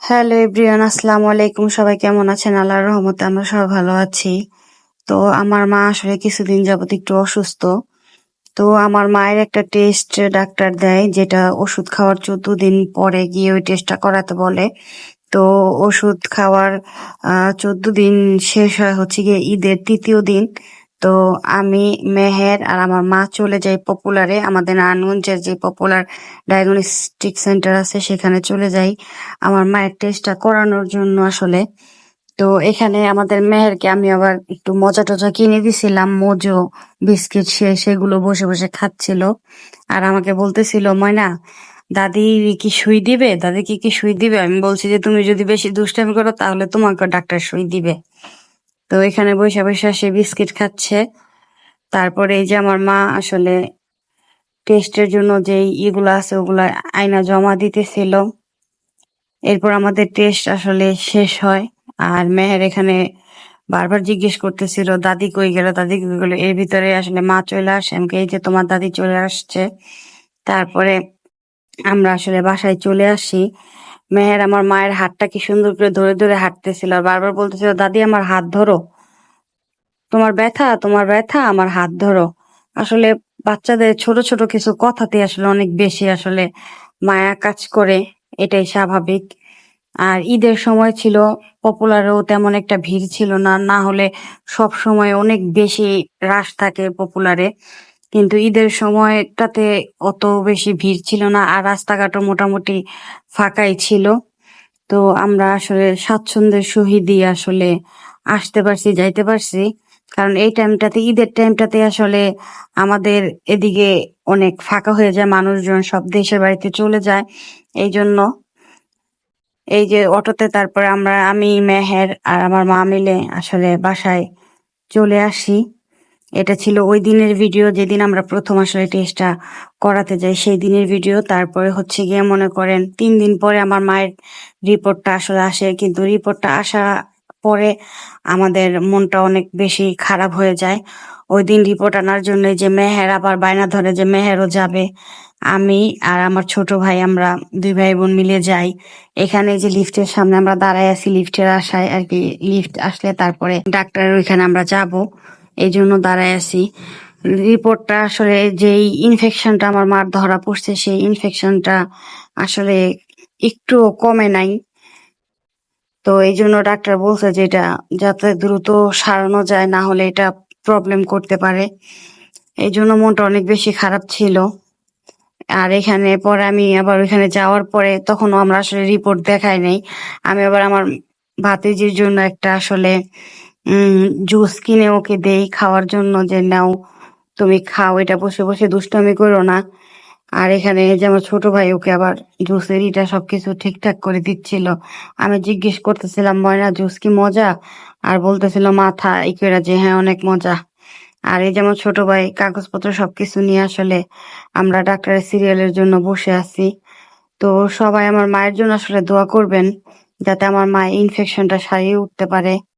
Hello everyone, আসসালামু আলাইকুম। সবাই কেমন আছেন? আল্লাহর রহমতে আমরা সবাই ভালো আছি। তো আমার মা আসলে কিছুদিন যাবত একটু অসুস্থ। তো আমার মায়ের একটা টেস্ট ডাক্তার দেয়, যেটা ওষুধ খাওয়ার চোদ্দ দিন পরে গিয়ে ওই টেস্টটা করাতে বলে। তো ওষুধ খাওয়ার চোদ্দ দিন শেষ হয় হচ্ছে গিয়ে ঈদের তৃতীয় দিন। তো আমি মেহের আর আমার মা চলে যাই পপুলারে। আমাদের নারায়ণগঞ্জের যে পপুলার ডায়াগনস্টিক সেন্টার আছে, সেখানে চলে যাই আমার মায়ের টেস্টটা করানোর জন্য আসলে। তো এখানে আমাদের মেহেরকে আমি আবার একটু মজা টজা কিনে দিছিলাম, মজো, বিস্কিট, সে, সেগুলো বসে বসে খাচ্ছিল। আর আমাকে বলতেছিল, ময়না, দাদি কি সুই দিবে? দাদি কি কি সুই দিবে? আমি বলছি যে, তুমি যদি বেশি দুষ্টামি করো, তাহলে তোমাকে ডাক্তার সুই দিবে। তো এখানে বসে বসে সে বিস্কিট খাচ্ছে। তারপরে এই যে আমার মা আসলে টেস্টের জন্য যে ইগুলো আছে ওগুলা আয়না জমা দিতেছিল। এরপর আমাদের টেস্ট আসলে শেষ হয়। আর মেহের এখানে বারবার জিজ্ঞেস করতেছিল, দাদি কই গেল? দাদি কই গেল? এর ভিতরে আসলে মা চলে আসে। আমাকে এই যে তোমার দাদি চলে আসছে। তারপরে আমরা আসলে বাসায় চলে আসি। মেহের আমার মায়ের হাতটা কি সুন্দর করে ধরে ধরে হাঁটতেছিল আর বারবার বলতেছিল, দাদি, আমার হাত ধরো। তোমার ব্যথা তোমার ব্যথা, আমার হাত ধরো। আসলে বাচ্চাদের ছোট ছোট কিছু কথাতে আসলে অনেক বেশি আসলে মায়া কাজ করে, এটাই স্বাভাবিক। আর ঈদের সময় ছিল, পপুলারেও তেমন একটা ভিড় ছিল না না হলে সব সময় অনেক বেশি রাশ থাকে পপুলারে। কিন্তু ঈদের সময়টাতে অত বেশি ভিড় ছিল না আর রাস্তাঘাটও মোটামুটি ফাঁকাই ছিল। তো আমরা আসলে স্বাচ্ছন্দ্যের সহিতই আসলে আসতে পারছি, যাইতে পারছি। কারণ এই টাইমটাতে, ঈদের টাইমটাতে আসলে আমাদের এদিকে অনেক ফাঁকা হয়ে যায়, মানুষজন সব দেশের বাড়িতে চলে যায়। এই জন্য এই যে অটোতে তারপরে আমরা, আমি, মেহের আর আমার মা মিলে আসলে বাসায় চলে আসি। এটা ছিল ওই দিনের ভিডিও যেদিন আমরা প্রথম আসলে টেস্টটা করাতে যাই, সেই দিনের ভিডিও তারপরে হচ্ছে গিয়ে মনে করেন তিন দিন পরে আমার মায়ের রিপোর্টটা আসলে আসে, কিন্তু রিপোর্টটা আসা পরে আমাদের মনটা অনেক বেশি খারাপ হয়ে যায়। ওই দিন রিপোর্ট আনার জন্য যে মেহের আবার বায়না ধরে যে মেহেরও যাবে, আমি আর আমার ছোট ভাই আমরা দুই ভাই বোন মিলে যাই। এখানে যে লিফটের সামনে আমরা দাঁড়ায় আছি লিফটের আশায় আর কি লিফট আসলে তারপরে ডাক্তারের ওইখানে আমরা যাব। এই জন্য দাঁড়ায় আছি। রিপোর্টটা আসলে যেই ইনফেকশনটা আমার মার ধরা পড়ছে, সেই ইনফেকশনটা আসলে একটু কমে নাই। তো এই জন্য ডাক্তার বলছে যে এটা যাতে দ্রুত সারানো যায়, না হলে এটা প্রবলেম করতে পারে। এই জন্য মনটা অনেক বেশি খারাপ ছিল। আর এখানে পরে আমি আবার ওইখানে যাওয়ার পরে তখনও আমরা আসলে রিপোর্ট দেখাই নাই। আমি আবার আমার ভাতিজির জন্য একটা আসলে জুস কিনে ওকে দেই খাওয়ার জন্য যে, নাও, তুমি খাও, এটা বসে বসে দুষ্টমি করো না। আর এখানে যে আমার ছোট ভাই, ওকে আবার জুসের ইটা সবকিছু ঠিকঠাক করে দিচ্ছিল। আমি জিজ্ঞেস করতেছিলাম, ময়না জুস কি মজা? আর বলতেছিল, মাথা ইকেরা যে হ্যাঁ অনেক মজা। আর এই যেমন ছোট ভাই, কাগজপত্র সবকিছু নিয়ে আসলে আমরা ডাক্তারের সিরিয়ালের জন্য বসে আছি। তো সবাই আমার মায়ের জন্য আসলে দোয়া করবেন, যাতে আমার মা ইনফেকশনটা সারিয়ে উঠতে পারে।